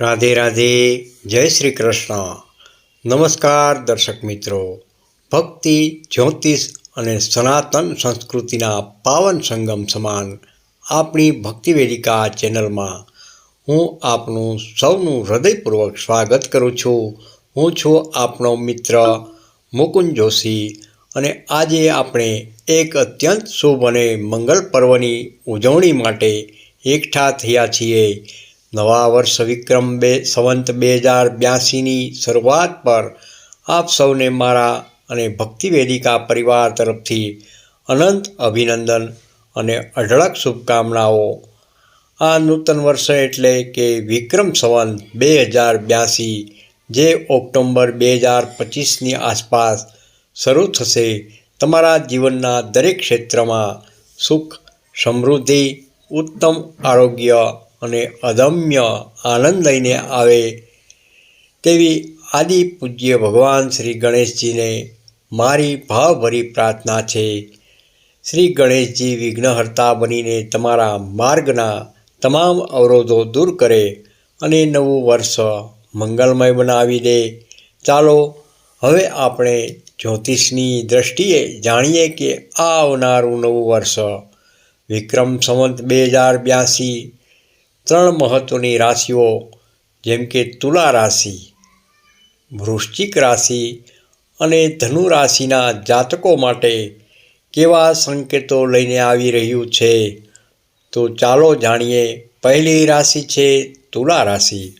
રાધે રાધે, જય શ્રી કૃષ્ણ. નમસ્કાર દર્શક મિત્રો. ભક્તિ, જ્યોતિષ અને સનાતન સંસ્કૃતિના પાવન સંગમ સમાન આપણી ભક્તિ વેદિકા ચેનલમાં હું આપનું સૌનું હૃદયપૂર્વક સ્વાગત કરું છું. હું છું આપનો મિત્ર મુકુંદ જોશી અને આજે આપણે એક અત્યંત શુભ અને મંગલ પર્વની ઉજવણી માટે એકઠા થયા છીએ. નવા વર્ષ વિક્રમ બે, સંવંત બે હજાર બ્યાસીની શરૂઆત પર આપ સૌને મારા અને ભક્તિ વેદિકા પરિવાર તરફથી અનંત અભિનંદન અને અઢળક શુભકામનાઓ. આ નૂતન વર્ષ એટલે કે વિક્રમ સંવંત બે હજાર બ્યાસી જે ઓક્ટોબર બે હજાર પચીસની આસપાસ શરૂ થશે, તમારા જીવનના દરેક ક્ષેત્રમાં સુખ, સમૃદ્ધિ, ઉત્તમ આરોગ્ય અને અદમ્ય આનંદ લઈને આવે તેવી આદિ પૂજ્ય ભગવાન શ્રી ગણેશજીને મારી ભાવભરી પ્રાર્થના છે. શ્રી ગણેશજી વિઘ્નહર્તા બનીને તમારા માર્ગના તમામ અવરોધો દૂર કરે અને નવું વર્ષ મંગલમય બનાવી દે. ચાલો, હવે આપણે જ્યોતિષની દૃષ્ટિએ જાણીએ કે આ આવનારું નવું વર્ષ વિક્રમ સંવંત બે હજાર બ્યાસી ત્રણ મહત્ત્વની રાશિઓ, જેમ કે તુલા રાશિ, વૃશ્ચિક રાશિ અને ધનુ રાશિના જાતકો માટે કેવા સંકેતો લઈને આવી રહ્યું છે? તો ચાલો જાણીએ પહેલી રાશિ છે તુલા રાશિ.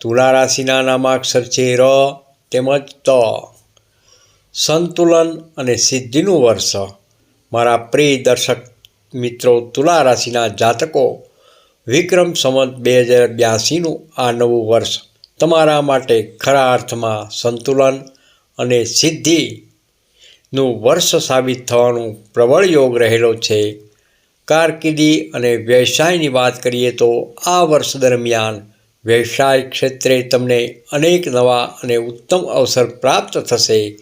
તુલા રાશિના નામાક્ષર છે ર તેમજ ત. સંતુલન અને સિદ્ધિનું વર્ષ. મારા પ્રિય દર્શક મિત્રો, તુલા રાશિના જાતકો વિક્રમ સંવત બે હજાર બ્યાસીનું આ નવું વર્ષ તમારા માટે ખરા અર્થમાં સંતુલન અને સિદ્ધિનું વર્ષ સાબિત થવાનું પ્રબળ યોગ રહેલો છે. કારકિર્દી અને વ્યવસાયની વાત કરીએ તો આ વર્ષ દરમિયાન વ્યવસાય ક્ષેત્રે તમને અનેક નવા અને ઉત્તમ અવસર પ્રાપ્ત થશે.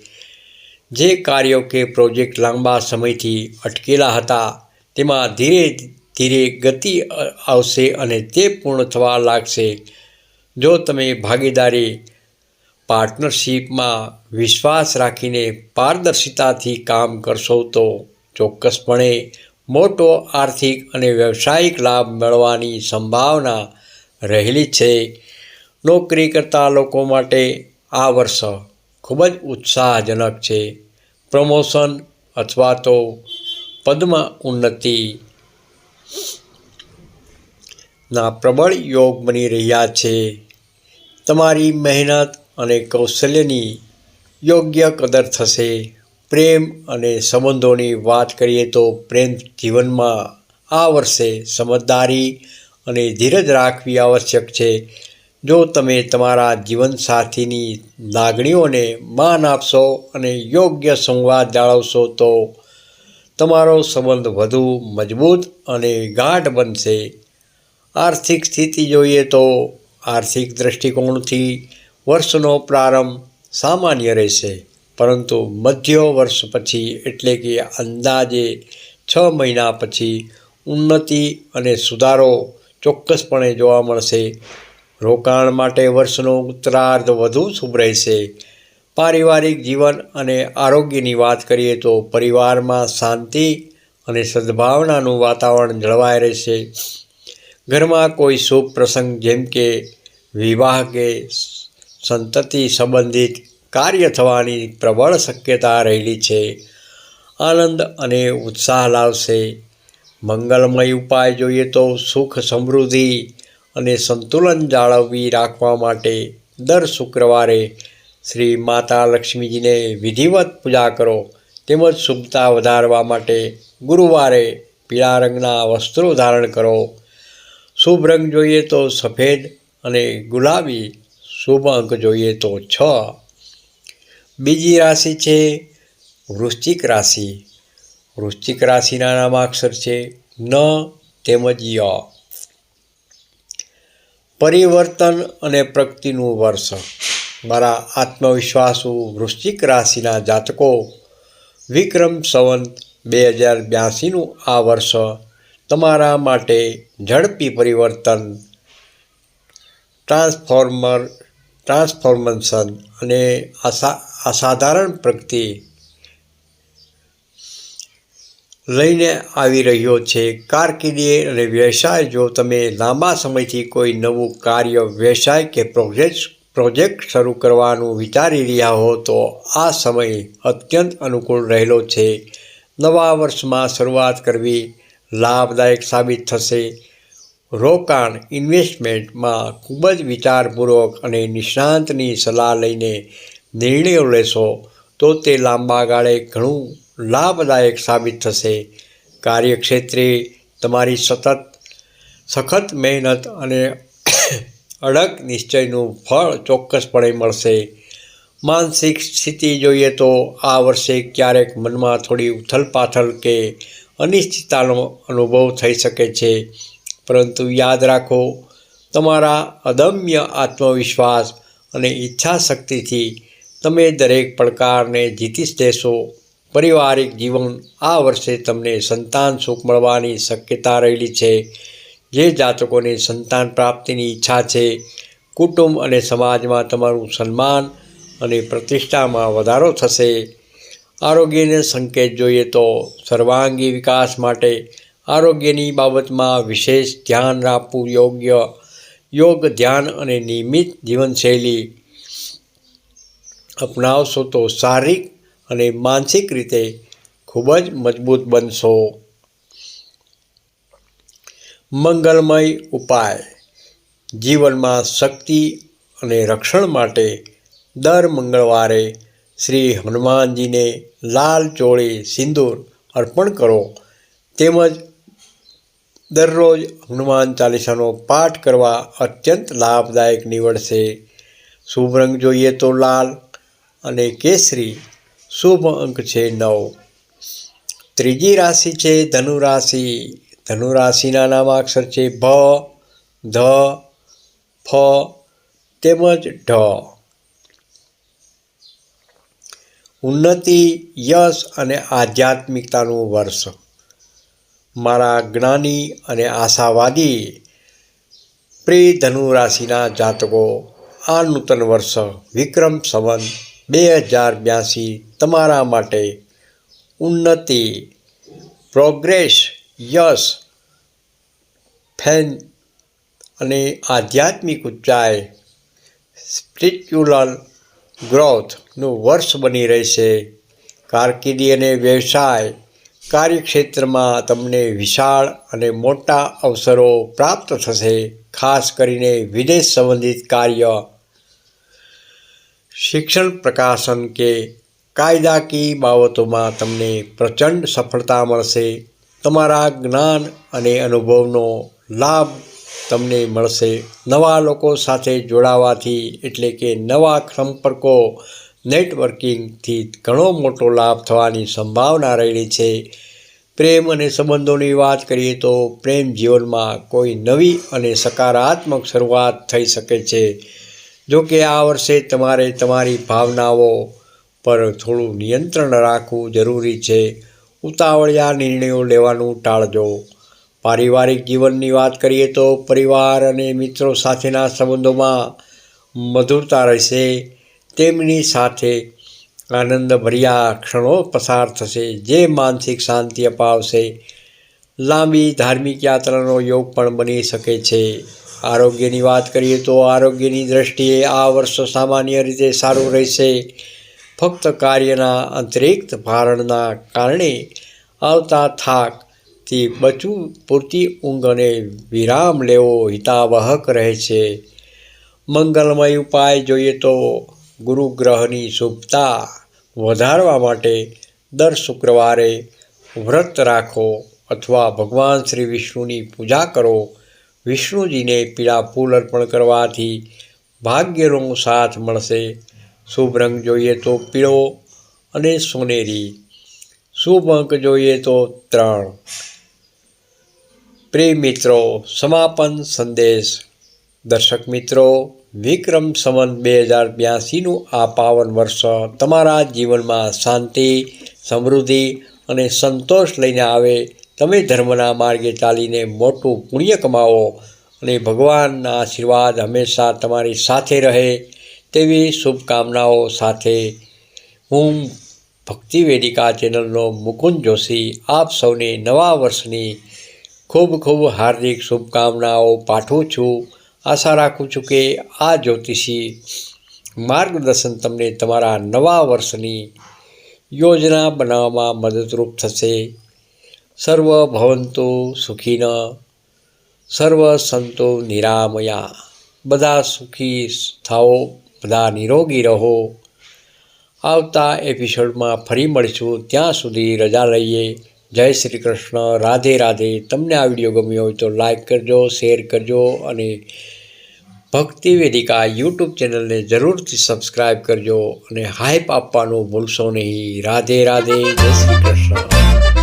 જે કાર્યો કે પ્રોજેક્ટ લાંબા સમયથી અટકેલા હતા, તેમાં ધીરે ધીરે ગતિ આવશે અને તે પૂર્ણ થવા લાગશે. જો તમે ભાગીદારી, પાર્ટનરશીપમાં વિશ્વાસ રાખીને પારદર્શિતાથી કામ કરશો તો ચોક્કસપણે મોટો આર્થિક અને વ્યવસાયિક લાભ મળવાની સંભાવના રહેલી છે. નોકરી કરતા લોકો માટે આ વર્ષ ખૂબ જ ઉત્સાહજનક છે. પ્રમોશન અથવા તો પદમાં ઉન્નતિ ના, પ્રબળ યોગ બની રહ્યા છે. તમારી મહેનત અને કૌશલ્યની યોગ્ય કદર થશે. પ્રેમ અને સંબંધોની વાત કરીએ તો પ્રેમ જીવનમાં આ વર્ષે સમજદારી અને ધીરજ રાખવી આવશ્યક છે. જો તમે તમારા જીવનસાથીની લાગણીઓને માન આપશો અને યોગ્ય સંવાદ જાળવશો તો તમારો સંબંધ વધુ મજબૂત અને ગાઢ બનશે. આર્થિક સ્થિતિ જોઈએ તો આર્થિક દૃષ્ટિકોણથી વર્ષનો પ્રારંભ સામાન્ય રહેશે, પરંતુ મધ્ય વર્ષ પછી એટલે કે અંદાજે છ મહિના પછી ઉન્નતિ અને સુધારો ચોક્કસપણે જોવા મળશે. રોકાણ માટે વર્ષનો ઉત્તરાર્ધ વધુ શુભ રહેશે. પારિવારિક જીવન અને આરોગ્યની વાત કરીએ તો પરિવારમાં શાંતિ અને સદભાવનાનું વાતાવરણ જળવાઈ રહેશે. ઘરમાં કોઈ શુભ પ્રસંગ જેમ કે વિવાહ કે સંતતિ સંબંધિત કાર્ય થવાની પ્રબળ શક્યતા રહેલી છે. આનંદ અને ઉત્સાહ લાવશે. મંગલમય ઉપાય જોઈએ તો સુખ સમૃદ્ધિ અને સંતુલન જાળવી રાખવા માટે દર શુક્રવારે શ્રી માતા લક્ષ્મીજીને વિધિવત પૂજા કરો, તેમજ શુભતા વધારવા માટે ગુરુવારે પીળા રંગના વસ્ત્રો ધારણ કરો. શુભ રંગ જોઈએ તો સફેદ અને ગુલાબી, શુભ અંક જોઈએ તો છ. બીજી રાશિ છે વૃશ્ચિક રાશિ. વૃશ્ચિક રાશિના નામાક્ષર છે ન તેમજ ય. પરિવર્તન અને પ્રગતિનું વર્ષ મારા આત્મવિશ્વાસુ વૃશ્ચિક રાશિના જાતકો, વિક્રમ સંવંત બે હજાર બ્યાસીનું આ વર્ષ તમારા માટે ઝડપી પરિવર્તન, ટ્રાન્સફોર્મર, ટ્રાન્સફોર્મેશન અને અસા અસાધારણ પ્રગતિ લઈને આવી રહ્યો છે. કારકિર્દી અને વ્યવસાય, જો તમે લાંબા સમયથી કોઈ નવું કાર્ય, વ્યવસાય કે પ્રોજેક્ટ પ્રોજેક્ટ શરૂ કરવાનું વિચારી રહ્યા હો તો આ સમય અત્યંત અનુકૂળ રહેલો છે. નવા વર્ષમાં શરૂઆત કરવી લાભદાયક સાબિત થશે. રોકાણ ઇન્વેસ્ટમેન્ટમાં ખૂબ જ વિચારપૂર્વક અને નિષ્ણાંતની સલાહ લઈને નિર્ણયો લેશો તો તે લાંબા ગાળે ઘણું લાભદાયક સાબિત થશે. કાર્યક્ષેત્રે તમારી સતત, સખત મહેનત અને અડગ નિશ્ચયનું ફળ ચોક્કસપણે મળશે. માનસિક સ્થિતિ જોઈએ તો આ વર્ષે ક્યારેક મનમાં થોડી ઉથલપાથલ કે અનિશ્ચિતતાનો અનુભવ થઈ શકે છે. પરંતુ યાદ રાખો, તમારા અદમ્ય આત્મવિશ્વાસ અને ઈચ્છાશક્તિથી તમે દરેક પડકારને જીતી દેશો પારિવારિક જીવન આ વર્ષે તમને સંતાન સુખ મળવાની શક્યતા રહેલી છે. જે જાતકોને સંતાન પ્રાપ્તિની ઈચ્છા છે, કુટુંબ અને સમાજમાં તમારું સન્માન અને પ્રતિષ્ઠામાં વધારો થશે. આરોગ્યને સંકેત જોઈએ તો સર્વાંગી વિકાસ માટે આરોગ્યની બાબતમાં વિશેષ ધ્યાન રાખવું યોગ્ય. યોગ, ધ્યાન અને નિયમિત જીવનશૈલી અપનાવશો તો શારીરિક અને માનસિક રીતે ખૂબ જ મજબૂત બનશો. મંગલમય ઉપાય. જીવનમાં શક્તિ અને રક્ષણ માટે દર મંગળવારે શ્રી હનુમાનજીને લાલ ચોળી સિંદૂર અર્પણ કરો. તેમજ દરરોજ હનુમાન ચાલીસાનો પાઠ કરવા અત્યંત લાભદાયક નીવડશે. શુભ રંગ જોઈએ તો લાલ અને કેસરી. શુભ અંક છે નવ. ત્રીજી રાશિ છે ધનુ રાશિ ધનુ રાશિના નામાક્ષર છે ભ, ધ, ફ, તેમજ ઢ. ઉન્નતિ, યશ અને આધ્યાત્મિકતાનું વર્ષ. મારા જ્ઞાની અને આશાવાદી પ્રિય ધનુ રાશિના જાતકો, આ નૂતન વર્ષ વિક્રમ સંવંત બે હજાર બ્યાસી તમારા માટે ઉન્નતિ પ્રોગ્રેસ યશ, ફેન અને આધ્યાત્મિક ઊંચાઈ સ્પિરિચ્યુઅલ ગ્રોથનું વર્ષ બની રહેશે. કારકિર્દી અને વ્યવસાય કાર્યક્ષેત્રમાં તમને વિશાળ અને મોટા અવસરો પ્રાપ્ત થશે, ખાસ કરીને વિદેશ સંબંધિત કાર્ય, શિક્ષણ પ્રકાશન કે કાયદાકીય બાબતોમાં તમને પ્રચંડ સફળતા મળશે. તમારા જ્ઞાન અને અનુભવનો લાભ તમને મળશે. નવા લોકો સાથે જોડાવાથી એટલે કે નવા સંપર્કો, નેટવર્કિંગથી ઘણો મોટો લાભ થવાની સંભાવના રહેલી છે. પ્રેમ અને સંબંધોની વાત કરીએ તો પ્રેમ જીવનમાં કોઈ નવી અને સકારાત્મક શરૂઆત થઈ શકે છે. જો કે આ વર્ષે તમારે તમારી ભાવનાઓ પર થોડું નિયંત્રણ રાખવું જરૂરી છે. ઉતાવળિયા નિર્ણયો લેવાનું ટાળજો. પારિવારિક જીવનની વાત કરીએ તો પરિવાર અને મિત્રો સાથેના સંબંધોમાં મધુરતા રહેશે, તેમની સાથે આનંદભર્યા ક્ષણો પસાર થશે, જે માનસિક શાંતિ અપાવશે. લાંબી ધાર્મિક યાત્રાનો યોગ પણ બની શકે છે. આરોગ્યની વાત કરીએ તો આરોગ્યની દૃષ્ટિએ આ વર્ષ સામાન્ય રીતે સારું રહેશે. ફક્ત કાર્યના અતિરિક્ત ભારણના કારણે આવતા થાકથી બચવું પૂરતી ઊંઘ અને વિરામ લેવો હિતાવહક રહે છે. મંગલમય ઉપાય જોઈએ તો ગુરુગ્રહની શુભતા વધારવા માટે દર શુક્રવારે વ્રત રાખો અથવા ભગવાન શ્રી વિષ્ણુની પૂજા કરો. વિષ્ણુજીને પીળા ફૂલ અર્પણ કરવાથી ભાગ્યનો સાથ મળશે. શુભ રંગ જોઈએ તો પીળો અને સોનેરી. શુભ અંક જોઈએ તો ત્રણ. પ્રિય મિત્રો, સમાપન સંદેશ. દર્શક મિત્રો, વિક્રમ સંવંત બે હજાર બ્યાસીનું આ પાવન વર્ષ તમારા જીવનમાં શાંતિ, સમૃદ્ધિ અને સંતોષ લઈને આવે. તમે ધર્મના માર્ગે ચાલીને મોટું પુણ્ય કમાવો અને ભગવાનના આશીર્વાદ હંમેશા તમારી સાથે રહે. તેવી શુભકામનાઓ સાથે હું ભક્તિ વેદિકા ચેનલનો મુકુંદ જોશી આપ સૌને નવા વર્ષની ખૂબ ખૂબ હાર્દિક શુભકામનાઓ પાઠવું છું. આશા રાખું છું કે આ જ્યોતિષી માર્ગદર્શન તમને તમારા નવા વર્ષની યોજના બનાવવામાં મદદરૂપ થશે. સર્વ ભવંતો સુખીન, સર્વ સંતો નિરામયા. બધા સુખી થાઓ. બધા નિરોગી રહો. આવતા એપિસોડમાં ફરી મળીશું. ત્યાં સુધી રજા લઈએ. જય શ્રી કૃષ્ણ. રાધે રાધે. તમને આ વીડિયો ગમ્યો હોય તો લાઈક કરજો, શેર કરજો અને ભક્તિ વેદિકા યુટ્યુબ ચેનલને જરૂરથી સબસ્ક્રાઈબ કરજો અને હાઈપ આપવાનું ભૂલશો નહીં. રાધે રાધે. જય શ્રી કૃષ્ણ.